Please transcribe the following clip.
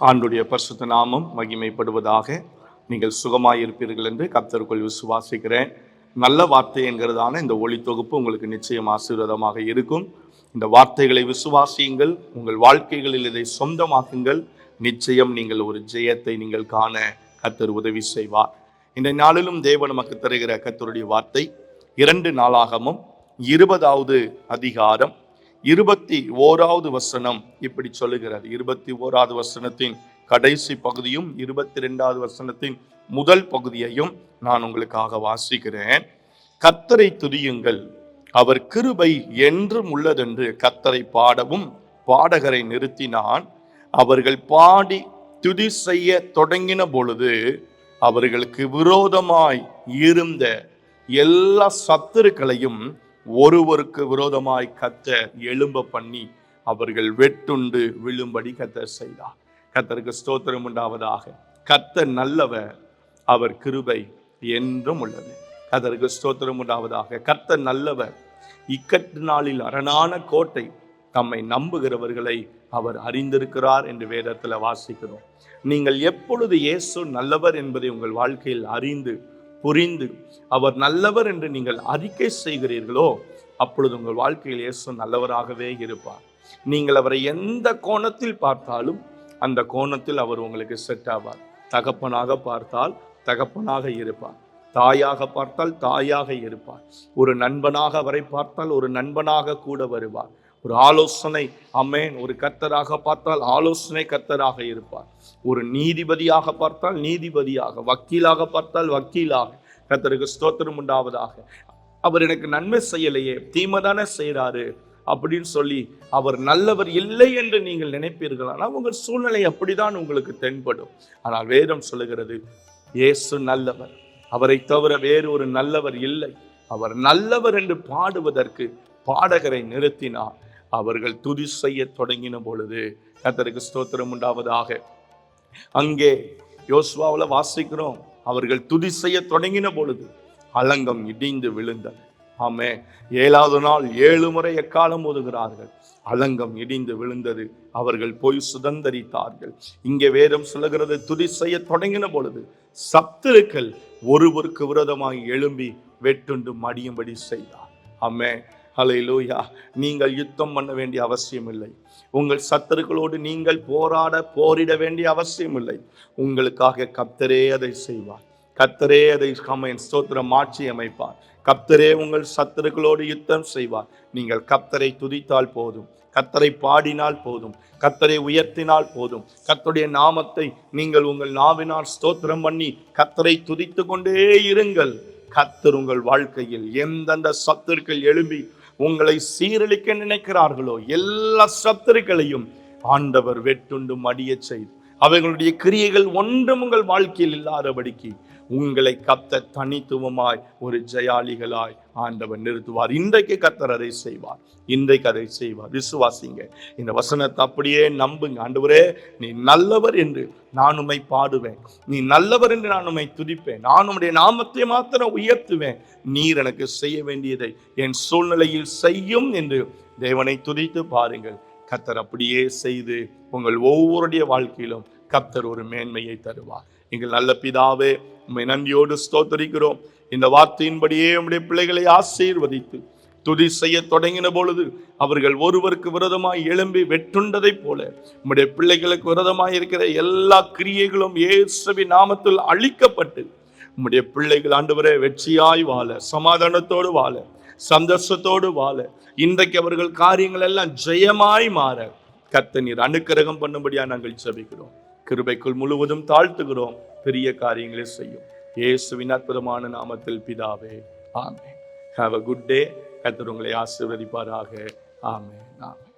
ஆண்டுடைய பரிசுத்த நாமம் மகிமைப்படுவதாக நீங்கள் சுகமாயிருப்பீர்கள் என்று கர்த்தருக்குள் விசுவாசிக்கிறேன். நல்ல வார்த்தை என்கிறதான இந்த ஒளி தொகுப்பு உங்களுக்கு நிச்சயம் ஆசீர்வாதமாக இருக்கும். இந்த வார்த்தைகளை விசுவாசியுங்கள். உங்கள் வாழ்க்கைகளில் இதை சொந்தமாக்குங்கள். நிச்சயம் நீங்கள் ஒரு ஜெயத்தை நீங்கள் காண கர்த்தர் உதவி செய்வார். இந்த நாளிலும் தேவன் நமக்கு தருகிற கர்த்தருடைய வார்த்தை இரண்டு நாளாகமும் இருபதாவது அதிகாரம் இருபத்தி ஓராவது வசனம் இப்படி சொல்லுகிறது. இருபத்தி ஓராவது வசனத்தின் கடைசி பகுதியும் இருபத்தி ரெண்டாவது வசனத்தின் முதல் பகுதியையும் நான் உங்களுக்காக வாசிக்கிறேன். கத்தரை துதியுங்கள். அவர் கிருபை என்றும் உள்ளதென்று கத்தரை பாடவும் பாடகரை நிறுத்தினான். அவர்கள் பாடி துதி செய்ய தொடங்கின பொழுது அவர்களுக்கு விரோதமாய் இருந்த எல்லா சத்துருக்களையும் ஒருவருக்கு விரோதமாய் கத்த எழும்ப பண்ணி அவர்கள் வெட்டுண்டு விழும்படி கத்தர் செய்தார். கத்தருக்கு ஸ்தோத்திரம் உண்டாவதாக. கத்தர் நல்லவர் அவர் கிருபை என்றும் உள்ளது. கத்தருக்கு ஸ்தோத்திரம் உண்டாவதாக. கர்த்தர் நல்லவர் இக்கட்டு நாளில் அரணான கோட்டை தம்மை நம்புகிறவர்களை அவர் அறிந்திருக்கிறார் என்று வேதத்தில் வாசிக்கிறோம். நீங்கள் எப்பொழுது இயேசு நல்லவர் என்பதை உங்கள் வாழ்க்கையில் அறிந்து புரிந்து அவர் நல்லவர் என்று நீங்கள் அறிக்கை செய்கிறீர்களோ அப்பொழுது உங்கள் வாழ்க்கையில் இயேசு நல்லவராகவே இருப்பார். நீங்கள் அவரை எந்த கோணத்தில் பார்த்தாலும் அந்த கோணத்தில் அவர் உங்களுக்கு செட் ஆவார். தகப்பனாக பார்த்தால் தகப்பனாக இருப்பார். தாயாக பார்த்தால் தாயாக இருப்பார். ஒரு நண்பனாக அவரை பார்த்தால் ஒரு நண்பனாக கூட வருவார். ஒரு ஆலோசனை அமேன் ஒரு கர்த்தராக பார்த்தால் ஆலோசனை கர்த்தராக இருப்பார். ஒரு நீதிபதியாக பார்த்தால் நீதிபதியாக வக்கீலாக பார்த்தால் வக்கீலாக. கர்த்தருக்கு ஸ்தோத்திரம் உண்டாவதாக. அவர் எனக்கு நன்மை செய்யலையே தீமைதானே செய்கிறாரு அப்படின்னு சொல்லி அவர் நல்லவர் இல்லை என்று நீங்கள் நினைப்பீர்கள் ஆனால் உங்கள் சூழ்நிலை அப்படிதான் உங்களுக்கு தென்படும். ஆனால் வேதம் சொல்லுகிறது இயேசு நல்லவர். அவரை தவிர வேறு ஒரு நல்லவர் இல்லை. அவர் நல்லவர் என்று பாடுவதற்கு பாடகரை நிறுத்தினார். அவர்கள் துதி செய்ய தொடங்கின பொழுது கர்த்தருக்கு ஸ்தோத்திரம் உண்டாவதாக. அங்கே யோசுவாவில் வாசிக்கிறோம். அவர்கள் துதி செய்ய தொடங்கின பொழுது அலங்கம் இடிந்து விழுந்தது ஆமே ஏழாவது நாள் ஏழு முறை எக்காலம் ஓதுகிறார்கள் அலங்கம் இடிந்து விழுந்தது. அவர்கள் போய் சுதந்தரித்தார்கள். இங்கே வேதம் சொல்லுகிறது துதி செய்ய தொடங்கின பொழுது சப்தருக்கள் ஒருவருக்கு விரோதமாக எழும்பி வெட்டுண்டு மடியும்படி செய்தார். ஆமே ஹalleluya நீங்கள் யுத்தம் பண்ண வேண்டிய அவசியம் இல்லை உங்கள் சத்துருக்களோடு நீங்கள் போராட போரிட வேண்டிய அவசியம் இல்லை உங்களுக்காக கத்தரே அதை செய்வார். கத்தரே அதை கமைன் ஸ்தோத்திரம் மாற்றி அமைப்பார். கத்தரே உங்கள் சத்துருக்களோடு யுத்தம் செய்வார். நீங்கள் கத்தரை துதித்தால் போதும். கத்தரை பாடினால் போதும். கத்தரை உயர்த்தினால் போதும். கத்தருடைய நாமத்தை நீங்கள் உங்கள் நாவினால் ஸ்தோத்திரம் பண்ணி கத்தரை துதித்து கொண்டே இருங்கள். கத்தர் உங்கள் வாழ்க்கையில் எந்தெந்த சத்துருக்கள் எழும்பி உங்களை சீரழிக்க நினைக்கிறார்களோ எல்லா சத்துருக்களையும் ஆண்டவர் வெட்டுண்டு மடியச் செய்து அவைகளுடைய கிரியைகள் ஒன்றும் உங்கள் வாழ்க்கையில் இல்லாதபடிக்கு உங்களை கத்த தனித்துவமாய் ஒரு ஜெயாளிகளாய் ஆண்டவர் நிறுத்துவார். இன்றைக்கு கத்தர் அதை செய்வார். இன்றைக்கு அதை செய்வார். விசுவாசிங்க இந்த வசனத்தை அப்படியே நம்புங்க. ஆண்டவரே நீ நல்லவர் என்று நான் உம்மை பாடுவேன். நீ நல்லவர் என்று நான் உம்மை துதிப்பேன். நான் உடைய நாமத்தை மாத்திரம் உயர்த்துவேன். நீர் எனக்கு செய்ய வேண்டியதை என் சூழ்நிலையில் செய்யும் என்று தேவனை துதித்து பாருங்கள். கத்தர் அப்படியே செய்து உங்கள் ஒவ்வொருடைய வாழ்க்கையிலும் கத்தர் ஒரு மேன்மையை தருவார். எங்கள் நல்ல பிதாவே உண்மை நன்றியோடு ஸ்தோத்தரிக்கிறோம். இந்த வார்த்தையின்படியே உம்முடைய பிள்ளைகளை ஆசீர்வதித்து துதி செய்ய தொடங்கின பொழுது அவர்கள் ஒருவருக்கு விரதமாய் எழும்பி வெட்டுண்டதைப் போல உம்முடைய பிள்ளைகளுக்கு விரதமாய் இருக்கிற எல்லா கிரியைகளும் இயேசுவின் நாமத்தில் அழிக்கப்பட்டு உம்முடைய பிள்ளைகள் ஆண்டவரே வெற்றியாய் வாழ சமாதானத்தோடு வாழ சந்தோஷத்தோடு வாழ இன்றைக்கு அவர்கள் காரியங்கள் எல்லாம் ஜெயமாய் மாற கத்த நீர் அனுக்கிரகம் பண்ணும்படியா நாங்கள் செபிக்கிறோம் கிருபைக்குள் முழுவதும் தாழ்த்துகிறோம். பெரிய காரியங்களை செய்யும். இயேசுவின் அற்புதமான நாமத்தில் பிதாவே ஆமே ஹாவ் அ குட் டே கத்தர் உங்களை ஆசீர்வதிப்பாராக. ஆமே ஆமே